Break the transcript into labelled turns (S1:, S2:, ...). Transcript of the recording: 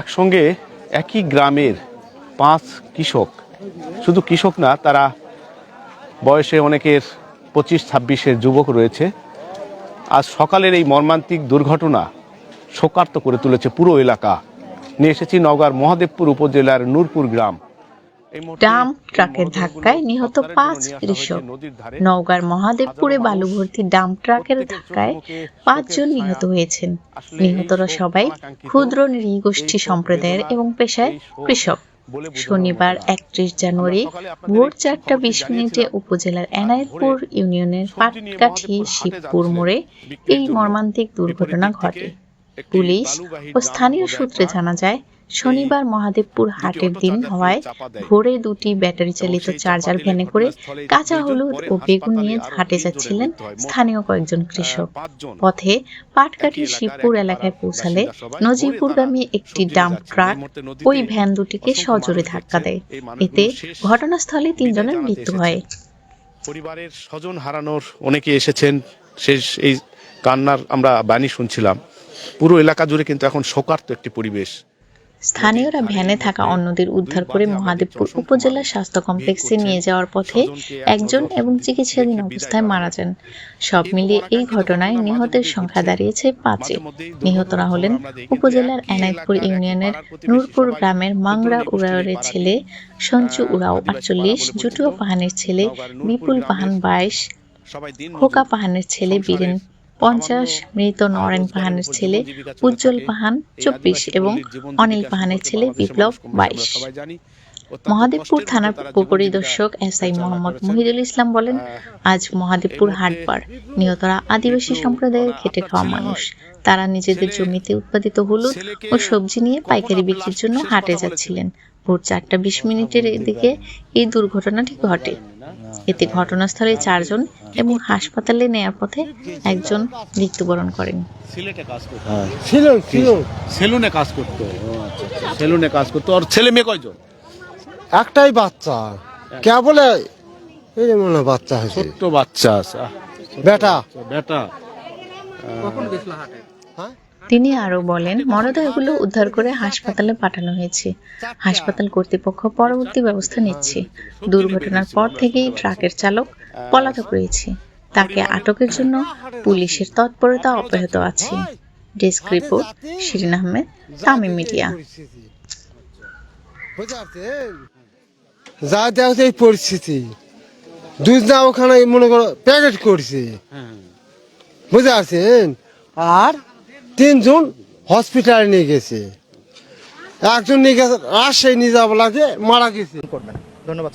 S1: একসঙ্গে একই গ্রামের পাঁচ কৃষক। শুধু কৃষক না, তারা বয়সে অনেকের পঁচিশ, ছাব্বিশের যুবক রয়েছে। আজ সকালের এই মর্মান্তিক দুর্ঘটনা শোকার্ত করে তুলেছে পুরো এলাকা। নিয়ে এসেছি নওগাঁর মহাদেবপুর উপজেলার নূরপুর গ্রাম।
S2: ডাম ট্রাকের ধাক্কায় নিহত পাঁচ কৃষক। নওগাঁর মহাদেবপুরে বালু ভর্তি ডাম ট্রাকের ধাক্কায় পাঁচজন নিহত হয়েছেন। নিহতরা সবাই ক্ষুদ্র নৃগোষ্ঠী সম্প্রদায়ের এবং পেশায় কৃষক। শনিবার একত্রিশ জানুয়ারি ভোর চারটা বিশ মিনিটে উপজেলার এনায়েতপুর ইউনিয়নের পাটকাঠি শিবপুর মোড়ে এই মর্মান্তিক দুর্ঘটনা ঘটে। পুলিশ ও স্থানীয় সূত্রে জানা যায় শনিবার মহাদেবপুর হাটের দিন হওয়ায় ভোরে দুটি ব্যাটারি চালিত চার্জার ভ্যানে করে কাঁচা হলুদ ও বেগুন নিয়ে হাটে যাচ্ছিলেন স্থানীয় কয়েকজন কৃষক। পথে পাটকাঠি শিবপুর এলাকায় পৌঁছালে নজিপুরগামী একটি ডাম্প ট্রাক ওই ভ্যান দুটিকে সজোরে ধাক্কা দেয়। এতে ঘটনাস্থলে তিনজনের মৃত্যু হয়।
S1: পরিবারের স্বজন হারানোর অনেকে এসেছেন। শেষ এই কান্নার আমরা বাণী শুনছিলাম। পুরো এলাকা জুড়ে কিন্তু এখন শোকার্ত একটি পরিবেশ।
S2: স্থানীয়রা ভ্যানে থাকা অন্যদের উদ্ধার করে মহাদেবপুর উপজেলা স্বাস্থ্য কমপ্লেক্সে নিয়ে যাওয়ার পথে একজন এবং চিকিৎসাধীন অবস্থায় মারা যান। সব মিলিয়ে এই ঘটনায় নিহতের সংখ্যা দাঁড়িয়েছে পাঁচে। নিহতরা হলেন উপজেলার এনায়তপুর ইউনিয়নের নূরপুর গ্রামের মাংরা উড়াওয়ের ছেলে সঞ্চু উড়াও আটচল্লিশ জুটুয়া পাহানের ছেলে বিপুল পাহান বাইশ খোকা পাহানের ছেলে বীরেন পঞ্চাশ মৃত নরেন পাহানের ছেলে উজ্জ্বল পাহান চব্বিশ এবং অনিল পাহানের ছেলে বিপ্লব বাইশ। মহাদেবপুর থানার উপপরিদর্শক এস আই মোহাম্মদ মহিদুল ইসলাম বলেন আজ মহাদেবপুর হাটবার নিহতরা আদিবাসী সম্প্রদায়ের খেটে খাওয়া মানুষ। তারা নিজেদের জমিতে উৎপাদিত হলুদ ও সবজি নিয়ে পাইকারি বিক্রির জন্য হাটে যাচ্ছিলেন। ভোর চারটা বিশ মিনিটের দিকে এই দুর্ঘটনাটি ঘটে। এতে ঘটনাস্থলে চারজন এবং হাসপাতালে নেয়ার পথে একজন মৃত্যুবরণ করেন।
S1: সিলেটে কাজ করতো।
S3: হ্যাঁ।
S1: সেলুনে কাজ করতো। সেলুনে কাজ করতো। আর ছেলে মেয়ে কয়জন?
S3: একটাই বাচ্চা। কে বলে এই যে মনে বাচ্চা হয়েছে।
S1: ছোট্ট বাচ্চা আছে।
S3: বেটা।
S1: বেটা।
S3: হ্যাঁ?
S2: তিনি আরও বলেন মরদেহগুলো উদ্ধার করে হাসপাতালে পাঠানো হয়েছে। হাসপাতাল কর্তৃপক্ষ পরবর্তী ব্যবস্থা নিচ্ছে। দুর্ঘটনার পর থেকেই ট্রাকের চালক পলাতক রয়েছে। তাকে আটকের জন্য পুলিশের তৎপরতা অব্যাহত আছে। Desk report Shirin Ahmed Tamim media?
S3: যা দেখছে এই পরিস্থিতি। দুজনা ওখানে মনে করো প্যাকেট করছে। বুঝতে পারছেন আর? তিনজন হসপিটালে নিয়ে গেছে। একজন নিয়ে গেছে সেই নিয়ে যাব লাগে মারা গেছে।
S4: ধন্যবাদ।